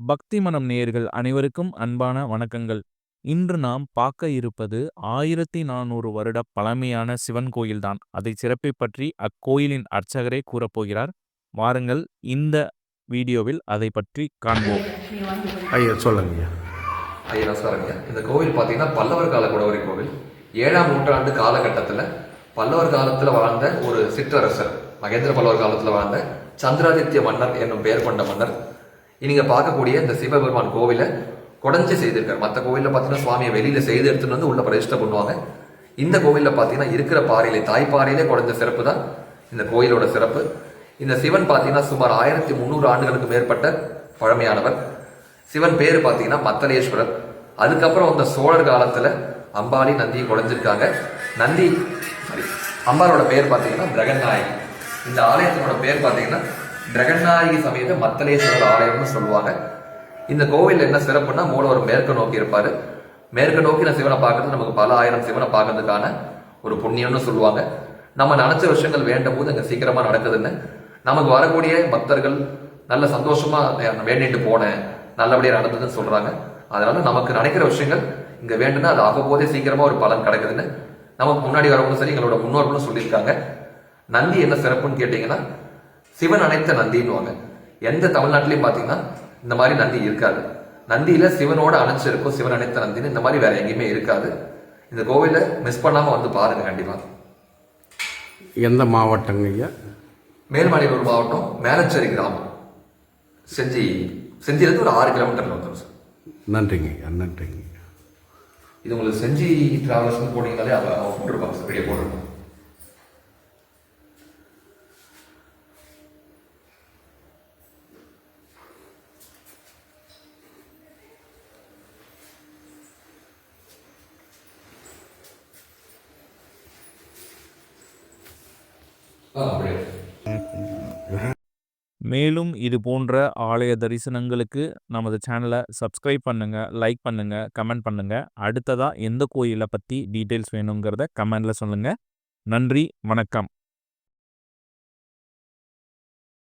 பக்தி மனம் நேயர்கள் அனைவருக்கும் அன்பான வணக்கங்கள். இன்று நாம் பார்க்க இருப்பது ஆயிரத்தி நானூறு வருட பழமையான சிவன் கோயில்தான். அதை சிறப்பை பற்றி அக்கோயிலின் அர்ச்சகரே கூறப்போகிறார் வாருங்கள் இந்த வீடியோவில் அதை பற்றி காண்போம். ஐயா சொல்லுங்க ஐயா. ஐயா நமஸ்காரங்க இந்த கோவில் பார்த்தீங்கன்னா பல்லவர் கால குடவரை கோவில். ஏழாம் நூற்றாண்டு காலகட்டத்தில் பல்லவர் காலத்தில் வாழ்ந்த ஒரு சிற்றரசர் மகேந்திர பல்லவர் காலத்தில் வாழ்ந்த சந்திராதித்ய மன்னர் என்னும் பெயர் கொண்ட மன்னர் நீங்க பார்க்கக்கூடிய இந்த சிவபெருமான் கோவிலை குடஞ்சி செய்திருக்காரு. மற்ற கோவிலில் பார்த்தீங்கன்னா சுவாமியை வெளியில செய்து எடுத்துட்டு வந்து உள்ள பிரதிஷ்டை பண்ணுவாங்க. இந்த கோவிலில் பார்த்தீங்கன்னா இருக்கிற பாறையிலே தாய்ப்பாறையிலே குடஞ்ச சிறப்பு தான். இந்த கோயிலோட சிறப்பு. இந்த சிவன் பார்த்தீங்கன்னா சுமார் ஆயிரத்தி முந்நூறு ஆண்டுகளுக்கு மேற்பட்ட பழமையானவர். சிவன் பேர் பார்த்தீங்கன்னா மத்தலேஸ்வரர். அதுக்கப்புறம் வந்த சோழர் காலத்தில் அம்பாளி நந்தியை குடைஞ்சிருக்காங்க. நந்தி சாரி அம்பாளோட பேர் பார்த்தீங்கன்னா திரகநாயகி. இந்த ஆலயத்தினோட பேர் பார்த்தீங்கன்னா திரகநாயகி சமேத மத்தலேஸ்வரர் ஆலயம்னு சொல்லுவாங்க. இந்த கோவில் என்ன சிறப்புன்னா மூலவர் மேற்கு நோக்கி இருப்பாரு. மேற்கு நோக்கி நான் சிவனை பார்க்கறது நமக்கு பல ஆயிரம் சிவனை பார்க்கறதுக்கான ஒரு புண்ணியம்னு சொல்லுவாங்க. நம்ம நினைச்ச விஷயங்கள் வேண்டும் போது அங்க சீக்கிரமா நடக்குதுன்னு. நமக்கு வரக்கூடிய பக்தர்கள் நல்ல சந்தோஷமா வேண்டிட்டு போனேன் நல்லபடியா நடந்ததுன்னு சொல்றாங்க. அதனால நமக்கு நினைக்கிற விஷயங்கள் இங்க வேண்டும்னா அது அவ்வப்போதே சீக்கிரமா ஒரு பலன் கிடைக்குதுன்னு. நமக்கு முன்னாடி வரவங்களும் சரி எங்களோட முன்னோர்களும் சொல்லியிருக்காங்க. நந்தி என்ன சிறப்புன்னு கேட்டீங்கன்னா சிவன் அனைத்த நந்தின்னுவாங்க. எந்த தமிழ்நாட்டிலையும் பார்த்தீங்கன்னா இந்த மாதிரி நந்தி இருக்காது. நந்தியில சிவனோட அணைச்சிருக்கும் சிவன் அனைத்த நந்தின்னு இந்த மாதிரி வேற எங்கேயுமே இருக்காது. இந்த கோவிலை மிஸ் பண்ணாம வந்து பாருங்க கண்டிப்பா. எந்த மாவட்டங்க ஐயா? மேல்மலையூர் மாவட்டம் மேலச்சேரி கிராமம். செஞ்சி செஞ்சியிலிருந்து ஒரு ஆறு கிலோமீட்டர்ல வந்துடும் சார். நன்றிங்க ஐயா நன்றிங்க இது உங்களுக்கு செஞ்சி டிராவல்ஸ்னு போனீங்கனாலே அவங்க அவங்க போட்டிருப்பாங்க சார் வீடியோ போட்டிருப்பாங்க மேலும் இது போன்ற ஆலய தரிசனங்களுக்கு நமது சேனலை சப்ஸ்கிரைப் பண்ணுங்க லைக் பண்ணுங்க கமெண்ட் பண்ணுங்க. அடுத்ததா எந்த கோயிலை பற்றி டீட்டெயில்ஸ் வேணுங்கிறத கமெண்ட்ல சொல்லுங்க. நன்றி வணக்கம்.